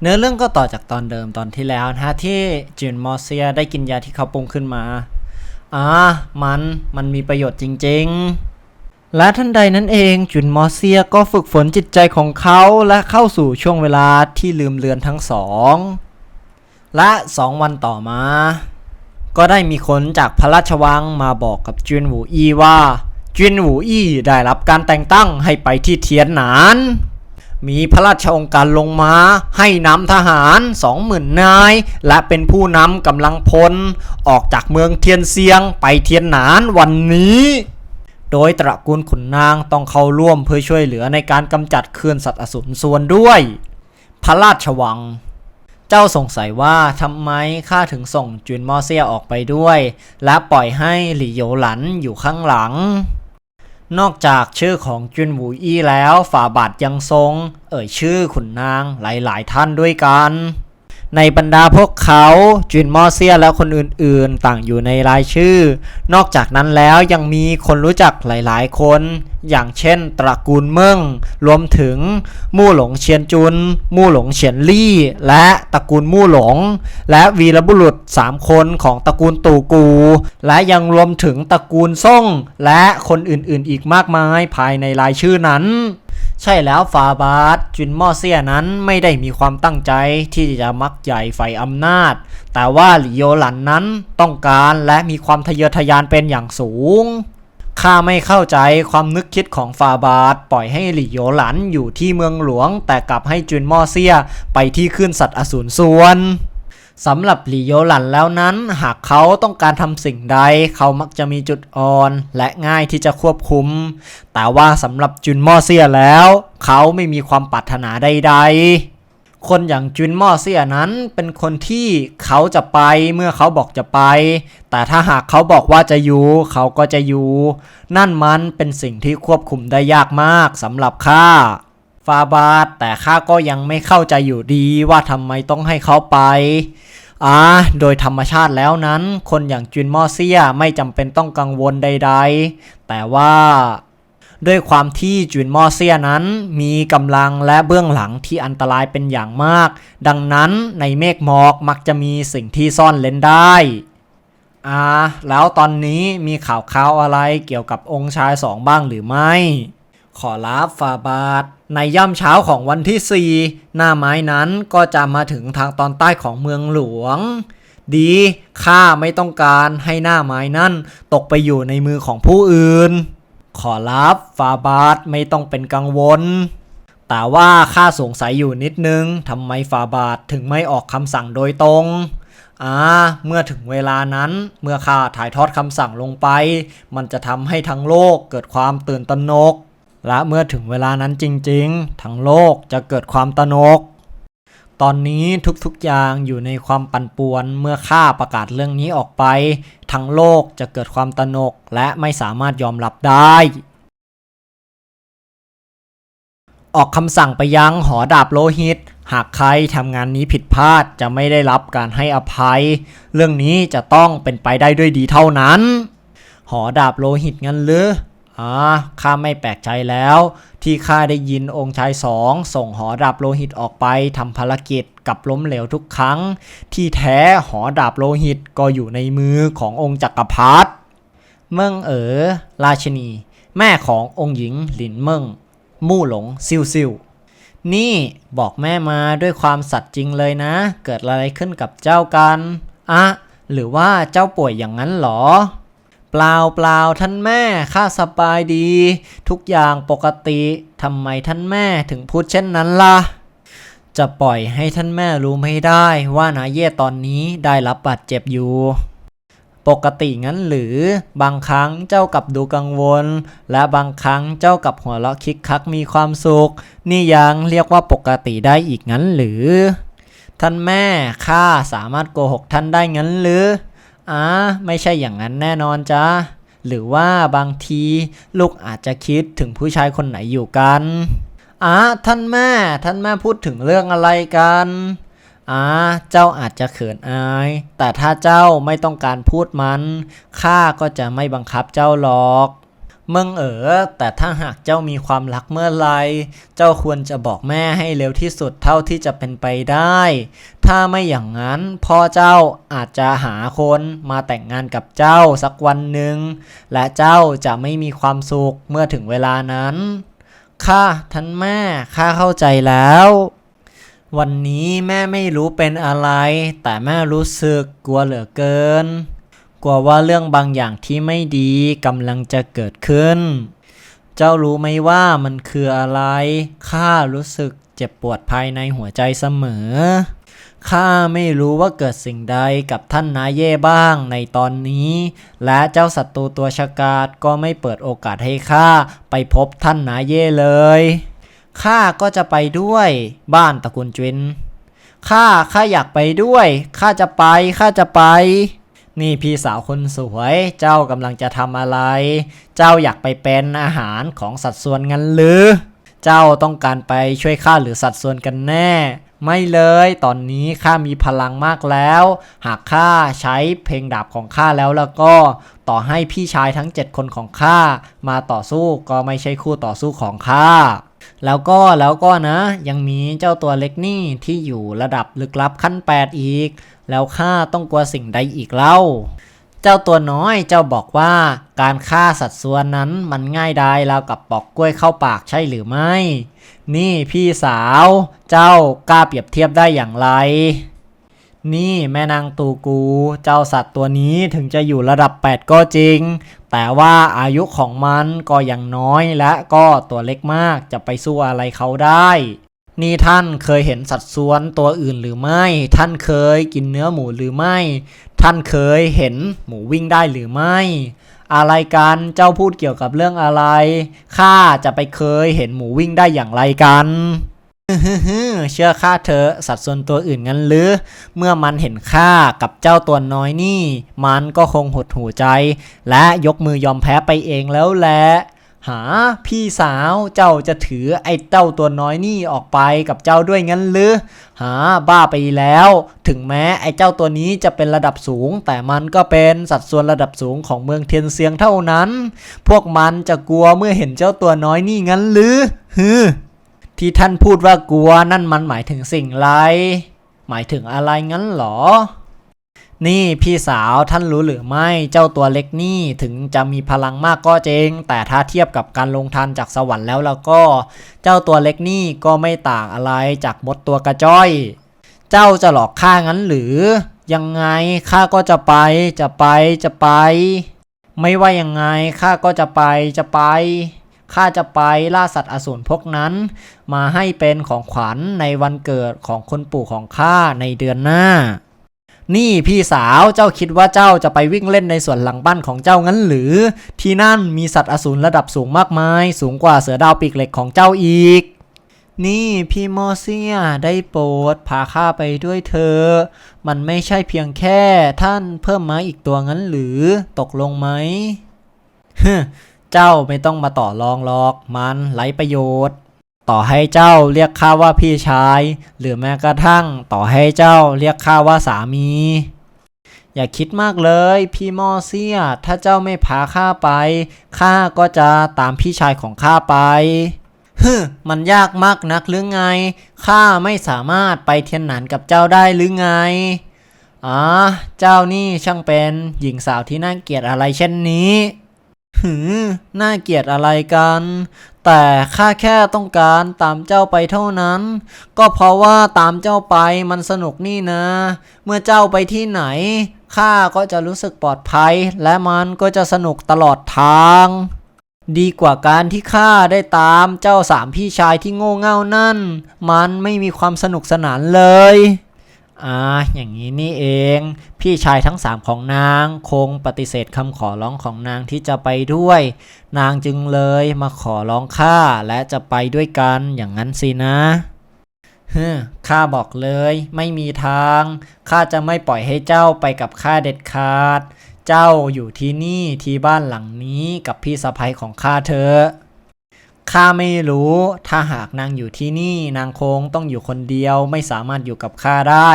เนื้อเรื่องก็ต่อจากตอนเดิมตอนที่แล้วนะฮะที่จินมอร์เซียได้กินยาที่เขาปรุงขึ้นมาอ่ามันมันมีประโยชน์จริง ๆ และทันใดนั้นเองจุนมอร์เซียก็ฝึกฝนจิตใจของเขาและเข้าสู่ช่วงเวลาที่ลืมเลือนทั้งสองและสองวันต่อมา ก็ได้มีคนจากพระราชวังมาบอกกับจุนหูอี้ว่าจุนหูอี้ได้รับการแต่งตั้งให้ไปที่เทียนหนาน มีพระราชองค์การลงมาให้นำทหารสองหมื่นนาย และเป็นผู้นำกำลังพล ออกจากเมืองเทียนเซียงไปเทียนหนานวันนี้ โดยตระกูลขุนนางต้องเข้าร่วมเพื่อช่วยเหลือในการกำจัดคลื่นสัตว์อสูรส่วนด้วย พระราชวังเจ้าสงสัยว่าทำไมข้าถึงส่งจุนมอเซียออกไปด้วย และปล่อยให้หลี่โยหลันอยู่ข้างหลัง นอกจากชื่อของจุนหวูอี้แล้วฝ่าบาทยังทรง เอ่ยชื่อขุนนางหลายๆท่านด้วยกัน ในบรรดาพวกเขาจุนมอเซียและคนอื่นๆ ต่างอยู่ในรายชื่อ นอกจากนั้นแล้วยังมีคนรู้จักหลายๆ คน อย่างเช่น ตระกูลเมิงรวมถึง มู่หลงเชียนจุน มู่หลงเฉียนลี่ และตระกูลมู่หลง และวีรบุรุษ 3 คนของตระกูลตู่กู และยังรวมถึงตระกูลซ่งและคนอื่นๆ อีกมากมายภายในรายชื่อนั้น ใช่แล้วฟาบาสจุนม่อเซียนั้นไม่ได้มีความตั้งใจที่จะมักใหญ่ไฟอำนาจ แต่ว่าหลิโยหลันนั้นต้องการและมีความทะเยอทะยานเป็นอย่างสูงข้าไม่เข้าใจความนึกคิดของฟาบาสปล่อยให้หลี่โยหลันอยู่ที่เมืองหลวง แต่กลับให้จุนม่อเซียไปที่ขึ้นสัตว์อสูรส่วน สำหรับหลีโยหลันแล้วนั้น หากเขาต้องการทำสิ่งใด เขามักจะมีจุดอ่อน และง่ายที่จะควบคุม แต่ว่าสำหรับจุนม่อเซียแล้ว เขาไม่มีความปรารถนาใด ๆคนอย่างจุนม่อเซียนั้นเป็นคนที่เขาจะไปเมื่อเขาบอกจะไป แต่ถ้าหากเขาบอกว่าจะอยู่ เขาก็จะอยู่ นั่นมันเป็นสิ่งที่ควบคุมได้ยากมากสำหรับข้า ฟาบาทแต่ข้าก็ยังไม่เข้าใจอยู่ดีว่าทำไมต้องให้เขาไปอ่าโดยธรรมชาติแล้วนั้น คนอย่างจุนมอเซียไม่จำเป็นต้องกังวลใด ๆ แต่ว่าด้วยความที่จุนมอเซียนั้นมีกำลังและเบื้องหลังที่อันตรายเป็นอย่างมาก ดังนั้นในเมฆหมอกมักจะมีสิ่งที่ซ่อนเลนได้อ่าแล้วตอนนี้มีข่าวข่าวอะไรเกี่ยวกับองค์ชายสองบ้างหรือไม่ ขอรับฟาบาทในย่ำเช้าของวันที่ 4 หน้าไม้นั้นก็จะมาถึงทางตอนใต้ของเมืองหลวง ดีข้าไม่ต้องการให้หน้าไม้นั้นตกไปอยู่ในมือของผู้อื่น ขอรับฟาบาทไม่ต้องเป็นกังวล แต่ว่าข้าสงสัยอยู่นิดนึงทำไมฟาบาทถึงไม่ออกคำสั่งโดยตรงอ่าเมื่อถึงเวลานั้นเมื่อข้าถ่ายทอดคำสั่งลงไป มันจะทำให้ทั้งโลกเกิดความตื่นตระหนก และเมื่อถึงเวลานั้นจริงๆ ทั้งโลกจะเกิดความตนก ตอนนี้ทุกๆอย่างอยู่ในความปั่นป่วนเมื่อข้าประกาศเรื่องนี้ออกไป ทั้งโลกจะเกิดความตนกและไม่สามารถยอมรับได้ ออกคำสั่งไปยังหอดาบโลหิต หากใครทำงานนี้ผิดพลาดจะไม่ได้รับการให้อภัย เรื่องนี้จะต้องเป็นไปได้ด้วยดีเท่านั้น หอดาบโลหิตงั้นหรือ อ่าข้าไม่แปลกใจแล้ว ที่ข้าได้ยินองค์ชายสองส่งหอดาบโลหิตออกไปทำภารกิจกับล้มเหลวทุกครั้ง ที่แท้หอดาบโลหิตก็อยู่ในมือขององค์จักรพรรดิเมิงเอ๋อราชินี แม่ขององค์หญิงหลินเมิงมู่หลงซิวซิวนี่บอกแม่มาด้วยความสัตย์จริงเลยนะ เกิดอะไรขึ้นกับเจ้ากันอะหรือว่าเจ้าป่วยอย่างนั้นหรอ ล่าเปล่าท่านแม่ข้าสบายดี ทุกอย่างปกติทำไมท่านแม่ถึงพูดเช่นนั้นล่ะ จะปล่อยให้ท่านแม่รู้ไม่ได้ว่านาเย่ตอนนี้ได้รับบาดเจ็บอยู่ ปกติงั้นหรือบางครั้งเจ้ากับดูกังวล และบางครั้งเจ้ากับหัวเราะคิกคักมีความสุข นี่ยังเรียกว่าปกติได้อีกงั้นหรือ ท่านแม่ข้าสามารถโกหกท่านได้งั้นหรือ อ่าไม่ใช่อย่างนั้นแน่นอนจ้าหรือว่าบางทีลูกอาจจะคิดถึงผู้ชายคนไหนอยู่กันอ่าท่านแม่ ท่านแม่พูดถึงเรื่องอะไรกันอ่าเจ้าอาจจะเขินอาย แต่ถ้าเจ้าไม่ต้องการพูดมัน ข้าก็จะไม่บังคับเจ้าหรอก มึงเอ๋อแต่ถ้าหากเจ้ามีความรักเมื่อไร เจ้าควรจะบอกแม่ให้เร็วที่สุดเท่าที่จะเป็นไปได้ ถ้าไม่อย่างนั้น พ่อเจ้าอาจจะหาคนมาแต่งงานกับเจ้าสักวันหนึ่ง และเจ้าจะไม่มีความสุขเมื่อถึงเวลานั้น ค่ะท่านแม่ข้าเข้าใจแล้ว วันนี้แม่ไม่รู้เป็นอะไร แต่แม่รู้สึกกลัวเหลือเกิน กลัวว่าเรื่องบางอย่างที่ไม่ดีกำลังจะเกิดขึ้น เจ้ารู้ไหมว่ามันคืออะไร ข้ารู้สึกเจ็บปวดภายในหัวใจเสมอ ข้าไม่รู้ว่าเกิดสิ่งใดกับท่านนาเย่บ้างในตอนนี้ และเจ้าศัตรูตัวฉกาจก็ไม่เปิดโอกาสให้ข้าไปพบท่านนาเย่เลย ข้าก็จะไปด้วยบ้านตระกูลจินข้าข้าอยากไปด้วย ข้าจะไป ข้าจะไป นี่พี่สาวคนสวย เจ้ากำลังจะทำอะไร เจ้าอยากไปเป็นอาหารของสัดส่วนงั้นหรือ เจ้าต้องการไปช่วยข้าหรือสัดส่วนกันแน่ ไม่เลย ตอนนี้ข้ามีพลังมากแล้ว หากข้าใช้เพลงดาบของข้าแล้วแล้วก็ ต่อให้พี่ชายทั้ง7คนของข้ามาต่อสู้ก็ไม่ใช่คู่ต่อสู้ของข้า แล้วก็แล้วก็นะ ยังมีเจ้าตัวเล็กนี่ที่อยู่ระดับลึกลับขั้น 8 อีก แล้วข้าต้องกลัวสิ่งใดอีกเล่า เจ้าตัวน้อยเจ้าบอกว่าการฆ่าสัตว์ส่วนนั้นมันง่ายดายแลวกับปอกกล้วยเข้าปากใช่หรือไม่ นี่พี่สาว เจ้ากล้าเปรียบเทียบได้อย่างไร นี่แม่นางตูกู เจ้าสัตว์ตัวนี้ถึงจะอยู่ระดับ 8 ก็จริง แต่ว่าอายุของมันก็ยังน้อยและก็ตัวเล็กมากจะไปสู้อะไรเขาได้ นี่ท่านเคยเห็นสัตว์ส่วนตัวอื่นหรือไม่ ท่านเคยกินเนื้อหมูหรือไม่ ท่านเคยเห็นหมูวิ่งได้หรือไม่ อะไรกันเจ้าพูดเกี่ยวกับเรื่องอะไรข้าจะไปเคยเห็นหมูวิ่งได้อย่างไรกัน เชื่อข้าเถอะสัตว์ส่วนตัวอื่นงั้นหรือ เมื่อมันเห็นข้ากับเจ้าตัวน้อยนี่ มันก็คงหดหูใจ และยกมือยอมแพ้ไปเองแล้วแหละหาพี่สาวเจ้าจะถือไอ้เจ้าตัวน้อยนี่ออกไปกับเจ้าด้วยงั้นหรือหาบ้าไปแล้ว ถึงแม้ไอ้เจ้าตัวนี้จะเป็นระดับสูง แต่มันก็เป็นสัดส่วนระดับสูงของเมืองเทียนเซียงเท่านั้น พวกมันจะกลัวเมื่อเห็นเจ้าตัวน้อยนี่งั้นหรือฮือ ที่ท่านพูดว่ากลัวนั่นมันหมายถึงสิ่งไร หมายถึงอะไรงั้นหรอ นี่พี่สาวท่านรู้หรือไม่เจ้าตัวเล็กนี่ถึงจะมีพลังมากก็จริง แต่ถ้าเทียบกับการลงทันจากสวรรค์แล้วแล้วก็ เจ้าตัวเล็กนี่ก็ไม่ต่างอะไรจากมดตัวกระจ้อย เจ้าจะหลอกข้างั้นหรือ ยังไงข้าก็จะไปจะไปจะไป ไม่ว่ายังไงข้าก็จะไปจะไป ข้าจะไปล่าสัตว์อสูรพวกนั้น มาให้เป็นของขวัญในวันเกิดของคนปู่ของข้าในเดือนหน้า นี่พี่สาวเจ้าคิดว่าเจ้าจะไปวิ่งเล่นในสวนหลังบ้านของเจ้างั้นหรือ ที่นั่นมีสัตว์อสูรระดับสูงมากมาย สูงกว่าเสือดาวปีกเหล็กของเจ้าอีกนี่พี่มอเซียได้โปรดพาข้าไปด้วยเธอะมันไม่ใช่เพียงแค่ท่านเพิ่มมาอีกตัวงั้นหรือตกลงไหมฮ เจ้าไม่ต้องมาต่อรองหรอกมันไร้ประโยชน์ ต่อให้เจ้าเรียกข้าว่าพี่ชาย หรือแม้กระทั่งต่อให้เจ้าเรียกข้าว่าสามี อย่าคิดมากเลย พี่มอเซียถ้าเจ้าไม่พาข้าไปข้าก็จะตามพี่ชายของข้าไปฮึมันยากมากนักหรือไงข้าไม่สามารถไปเทียนหนานกับเจ้าได้หรือไงอ๋อเจ้านี่ช่างเป็นหญิงสาวที่น่าเกลียดอะไรเช่นนี้ หืมน่าเกลียดอะไรกัน แต่ข้าแค่ต้องการตามเจ้าไปเท่านั้น ก็เพราะว่าตามเจ้าไปมันสนุกนี่นะ เมื่อเจ้าไปที่ไหนข้าก็จะรู้สึกปลอดภัย และมันก็จะสนุกตลอดทาง ดีกว่าการที่ข้าได้ตามเจ้าสามพี่ชายที่โง่เง่านั่น มันไม่มีความสนุกสนานเลย อ่าอย่างนี้นี่เอง พี่ชายทั้งสามของนาง คงปฏิเสธคำขอร้องของนางที่จะไปด้วย นางจึงเลยมาขอร้องข้าและจะไปด้วยกันอย่างนั้นสินะฮึข้าบอกเลยไม่มีทางข้าจะไม่ปล่อยให้เจ้าไปกับข้าเด็ดขาด เจ้าอยู่ที่นี่ที่บ้านหลังนี้กับพี่สะใภ้ของข้าเถอะ ข้าไม่รู้ ถ้าหากนางอยู่ที่นี่นางคงต้องอยู่คนเดียวไม่สามารถอยู่กับข้าได้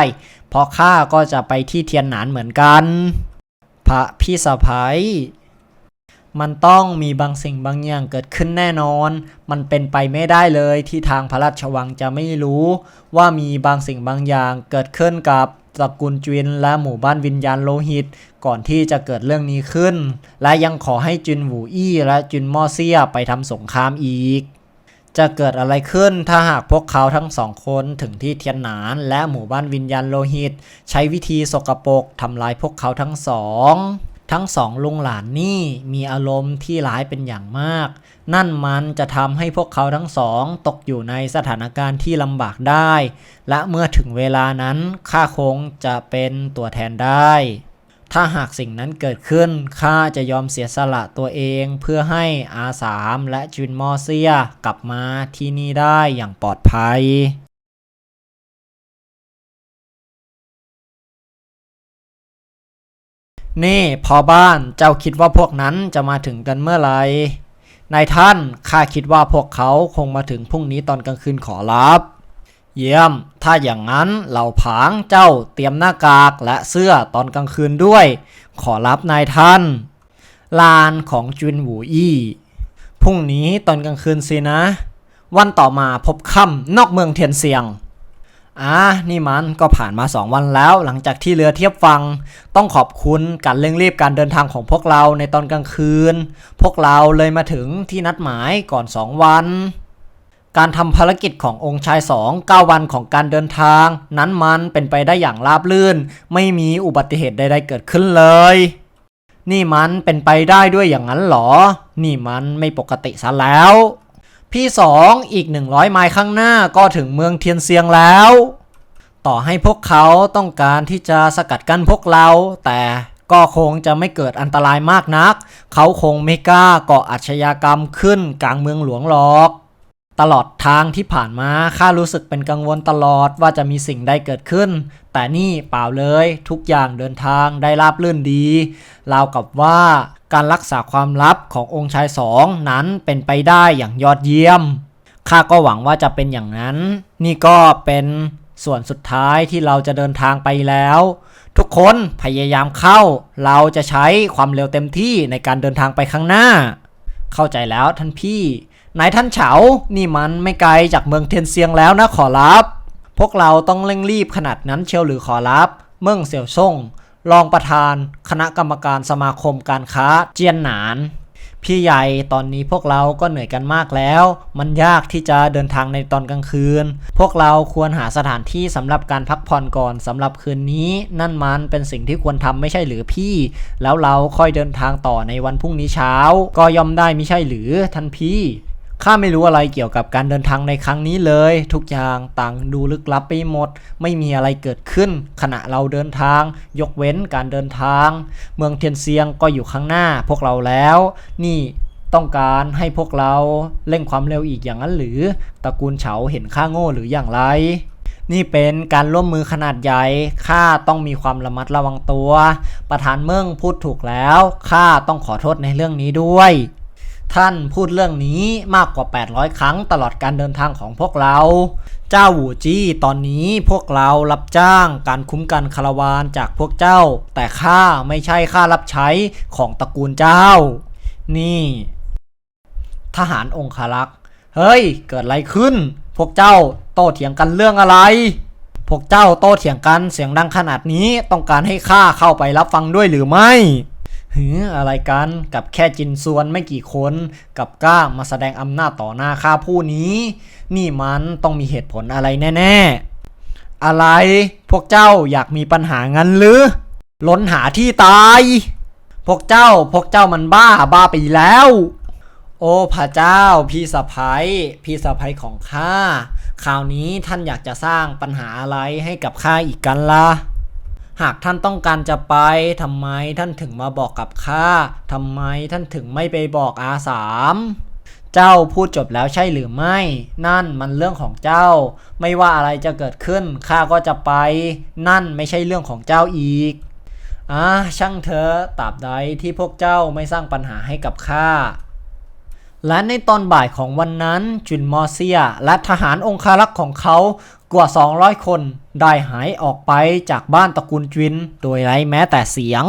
เพราะข้าก็จะไปที่เทียนหนานเหมือนกัน พระพี่สะพ้ยมันต้องมีบางสิ่งบางอย่างเกิดขึ้นแน่นอน มันเป็นไปไม่ได้เลยที่ทางพระราชวังจะไม่รู้ ว่ามีบางสิ่งบางอย่างเกิดขึ้นกับ ตระกูลจวินและหมู่บ้านวิญญาณโลหิต ก่อนที่จะเกิดเรื่องนี้ขึ้น และยังขอให้จุนหวูอี้และจุนมอเซียไปทำสงครามอีก จะเกิดอะไรขึ้นถ้าหากพวกเขาทั้งสองคนถึงที่เทียนหนานและหมู่บ้านวิญญาณโลหิต ใช้วิธีสกปรกทำลายพวกเขาทั้งสอง ทั้งสองลุงหลานนี่มีอารมณ์ที่ร้ายเป็นอย่างมาก นั่นมันจะทำให้พวกเขาทั้งสองตกอยู่ในสถานการณ์ที่ลำบากได้ และเมื่อถึงเวลานั้นข้าคงจะเป็นตัวแทนได้ ถ้าหากสิ่งนั้นเกิดขึ้นข้าจะยอมเสียสละตัวเองเพื่อให้อาสามและจุนมอเซียกลับมาที่นี่ได้อย่างปลอดภัย นี่พอบ้านเจ้าคิดว่าพวกนั้นจะมาถึงกันเมื่อไหร่นายท่านข้าคิดว่าพวกเขาคงมาถึงพรุ่งนี้ตอนกลางคืนขอรับ เยี่ยม ถ้าอย่างนั้นเหล่าผางเจ้าเตรียมหน้ากากและเสื้อตอนกลางคืนด้วย ขอรับนายท่าน ลานของจุนหวูอี้พรุ่งนี้ตอนกลางคืนสินะ วันต่อมาพบค่ำนอกเมืองเทียนเซียง อ่านี่มันก็ผ่านมาสองวันแล้ว หลังจากที่เรือเทียบฟัง ต้องขอบคุณการเร่งรีบการเดินทางของพวกเราในตอนกลางคืน พวกเราเลยมาถึงที่นัดหมายก่อนสองวัน การทำภารกิจขององค์ชายสองเก้าวันของการเดินทาง นั้นมันเป็นไปได้อย่างราบรื่น ไม่มีอุบัติเหตุใดๆเกิดขึ้นเลย นี่มันเป็นไปได้ด้วยอย่างนั้นเหรอ นี่มันไม่ปกติซะแล้ว พี่สองอีก 100 ไมล์ข้างหน้าก็ถึงเมืองเทียนเซียงแล้ว ต่อให้พวกเขาต้องการที่จะสกัดกั้นพวกเรา แต่ก็คงจะไม่เกิดอันตรายมากนัก เขาคงไม่กล้าก่ออาชญากรรมขึ้นกลางเมืองหลวงหรอก ตลอดทางที่ผ่านมาข้ารู้สึกเป็นกังวลตลอดว่าจะมีสิ่งใดเกิดขึ้น แต่นี่เปล่าเลยทุกอย่างเดินทางได้ราบรื่นดีราวกับว่า การรักษาความลับขององค์ชายสองนั้นเป็นไปได้อย่างยอดเยี่ยม ข้าก็หวังว่าจะเป็นอย่างนั้น นี่ก็เป็นส่วนสุดท้ายที่เราจะเดินทางไปแล้ว ทุกคนพยายามเข้า เราจะใช้ความเร็วเต็มที่ในการเดินทางไปข้างหน้า เข้าใจแล้วท่านพี่นายท่านเฉา นี่มันไม่ไกลจากเมืองเทียนเซียงแล้วนะขอรับ พวกเราต้องเร่งรีบขนาดนั้นเชียวหรือขอรับ เมืองเสี่ยวซ่ง รองประธานคณะกรรมการสมาคมการค้าเจียนหนาน พี่ใหญ่ตอนนี้พวกเราก็เหนื่อยกันมากแล้ว มันยากที่จะเดินทางในตอนกลางคืน พวกเราควรหาสถานที่สำหรับการพักผ่อนก่อนสำหรับคืนนี้ นั่นมันเป็นสิ่งที่ควรทำไม่ใช่หรือพี่ แล้วเราค่อยเดินทางต่อในวันพรุ่งนี้เช้า ก็ย่อมได้ไม่ใช่หรือท่านพี่ ข้าไม่รู้อะไรเกี่ยวกับการเดินทางในครั้งนี้เลย ทุกอย่างต่างดูลึกลับไปหมด ไม่มีอะไรเกิดขึ้น ขณะเราเดินทาง ยกเว้นการเดินทาง เมืองเทียนเซียงก็อยู่ข้างหน้าพวกเราแล้ว นี่ต้องการให้พวกเราเร่งความเร็วอีกอย่างนั้นหรือตระกูลเฉาเห็นข้าโง่หรืออย่างไร นี่เป็นการร่วมมือขนาดใหญ่ข้าต้องมีความระมัดระวังตัว ประธานเมืองพูดถูกแล้วข้าต้องขอโทษในเรื่องนี้ด้วย ท่านพูดเรื่องนี้มากกว่า 800 ครั้งตลอดการเดินทางของพวกเรา เจ้าหูจี้ตอนนี้พวกเรารับจ้างการคุ้มกันคารวานจากพวกเจ้า แต่ข้าไม่ใช่ข้ารับใช้ของตระกูลเจ้า นี่ ทหารองคารักษ์ เฮ้ย เกิดอะไรขึ้น พวกเจ้าโต้เถียงกันเรื่องอะไร พวกเจ้าโต้เถียงกันเสียงดังขนาดนี้ต้องการให้ข้าเข้าไปรับฟังด้วยหรือไม่ หืออะไรกันกับแค่จินส่วนไม่กี่คนกับกล้ามาแสดงอำนาจต่อหน้าข้าผู้นี้ นี่มันต้องมีเหตุผลอะไรแน่ ๆ อะไรพวกเจ้าอยากมีปัญหางั้นหรือ ล้นหาที่ตาย พวกเจ้าพวกเจ้ามันบ้าบ้าไปแล้ว โอ้พระเจ้าพี่สะพ้ยพี่สะพ้ยของข้าคราวนี้ท่านอยากจะสร้างปัญหาอะไรให้กับข้าอีกกันล่ะ หากท่านต้องการจะไปทำไมท่านถึงมาบอกกับข้าทำไมท่านถึงไม่ไปบอกอาสามเจ้าพูดจบแล้วใช่หรือไม่ นั่นมันเรื่องของเจ้า ไม่ว่าอะไรจะเกิดขึ้นข้าก็จะไป นั่นไม่ใช่เรื่องของเจ้าอีกอะช่างเถอะตราบใดที่พวกเจ้าไม่สร้างปัญหาให้กับข้า และในตอนบ่ายของวันนั้นจุนมอเซีย และทหารองคารักษ์ของเขากว่า 200 คนได้หายออกไปจากบ้านตระกูลจุน โดยไร้แม้แต่เสียง